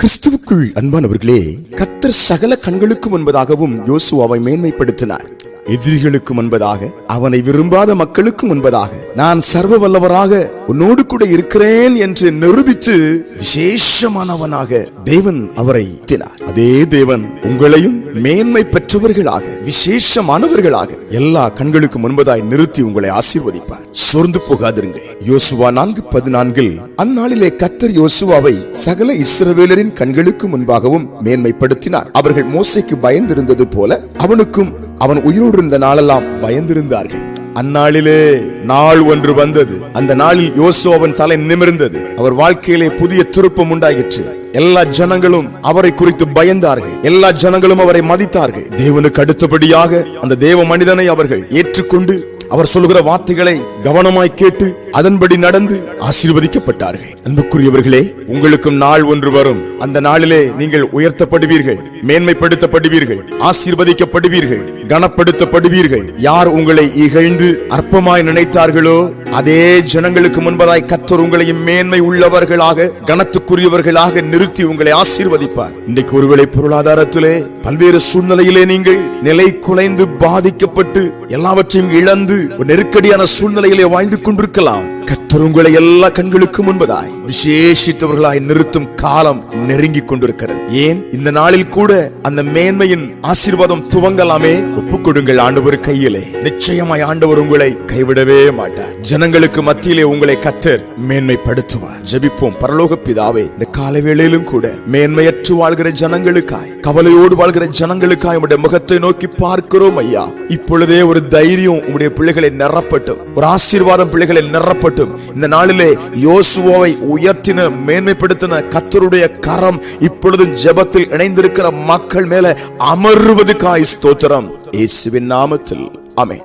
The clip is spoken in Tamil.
கிறிஸ்துவுக்குள் அன்பானவர்களே கத்தர் சகல கண்களுக்கும் என்பதாகவும் யோசுவாவை மேன்மைப்படுத்தினார். எதிரிகளுக்கும் முன்பதாக அவனை விரும்பாத மக்களுக்கும் முன்பதாக நான் சர்வ வல்லவராக உன்னோடு கூட இருக்கிறேன் என்று நிரூபித்து விசேஷமானவனாக தேவன் அவரை அதே தேவன் உங்களையும் மேன்மை பெற்றவர்களாக விசேஷமானவர்களாக எல்லா கண்களுக்கு முன்பதாய் நிறுத்தி உங்களை ஆசீர்வதிப்பார். சோர்ந்து போகாதிருங்கள். யோசுவா நான்கு பதினான்கில் அந்நாளிலே கத்தர் யோசுவாவை சகல இஸ்ரவேலரின் கண்களுக்கு முன்பாகவும் மேன்மைப்படுத்தினார். அவர்கள் மோசைக்கு பயந்திருந்தது போல அவனுக்கும் அவன் உயிரோடு இருந்த நாளெல்லாம் பயந்திருந்தார்கள். அந்நாளிலே நாள் ஒன்று வந்தது. அந்த நாளில் யோசுவாவின் தலை நிமிர்ந்தது. அவர் வாழ்க்கையிலே புதிய திருப்பம் உண்டாயிற்று. எல்லா ஜனங்களும் அவரை குறித்து பயந்தார்கள். எல்லா ஜனங்களும் அவரை மதித்தார்கள். தேவனுக்கு அடுத்தபடியாக அந்த தேவ மனிதனை அவர்கள் ஏற்றுக்கொண்டு அவர் சொல்லுகிற வார்த்தைகளை கவனமாய் கேட்டு அதன்படி நடந்து ஆசீர்வதிக்கப்பட்டார்கள். அன்புக்குரியவர்களே உங்களுக்கும் நாள் ஒன்று வரும். அந்த நாளிலே நீங்கள் உயர்த்தப்படுவீர்கள் மேன்மைப்படுத்தப்படுவீர்கள் ஆசீர்வதிக்கப்படுவீர்கள் கனப்படுத்தப்படுவீர்கள். யார் உங்களை இகழ்ந்து அற்பமாய் நினைத்தார்களோ அதே ஜனங்களுக்கு முன்பதாய் கத்தர் உங்களையும் மேன்மை உள்ளவர்களாக கனத்துக்குரியவர்களாக நிறுத்தி உங்களை ஆசீர்வதிப்பார். இன்றைக்கு ஒருவேளை பொருளாதாரத்திலே பல்வேறு சூழ்நிலையிலே நீங்கள் நிலை குலைந்து பாதிக்கப்பட்டு எல்லாவற்றையும் இழந்து ஒரு நெருக்கடியான சூழ்நிலையிலே வாழ்ந்து கொண்டிருக்கலாம். கத்தர் உங்களை எல்லா கண்களுக்கு முன்பதாய் விசேஷித்தவர்களாய் நிறுத்தும் காலம் நெருங்கி கொண்டிருக்கிறது. ஏன்? இந்த நாளில் கூட அந்த மேன்மையின் ஆசீர்வாதம் துவங்கலாமே? ஒப்புக்கொடுங்கள் ஆண்டவர் கையிலே. நிச்சயமாய் ஆண்டவர் உங்களை கைவிடவே மாட்டார். ஜனங்களுக்கு மத்தியிலே உங்களை கத்தர் மேன்மைப்படுத்துவார். ஜபிப்போம். பரலோக பிதாவே இந்த கால வேளையிலும் கூட மேன்மையற்று வாழ்கிற ஜனங்களுக்காய் கவலையோடு வாழ்கிற ஜனங்களுக்காய் உடைய முகத்தை நோக்கி பார்க்கிறோம் ஐயா. இப்பொழுதே ஒரு தைரியம் உங்களுடைய பிள்ளைகளை நிரப்பட்டும். ஒரு ஆசீர்வாதம் பிள்ளைகளை நிரப்பட்டும். இந்த நாளிலே யோசுவாவை உயர்த்தின மேன்மைப்படுத்தின கத்தருடைய கரம் இப்பொழுது ஜெபத்தில் இணைந்திருக்கிற மக்கள் மேல அமர்வதுக்காய் ஸ்தோத்திரம். இயேசுவின் நாமத்தில். ஆமென்.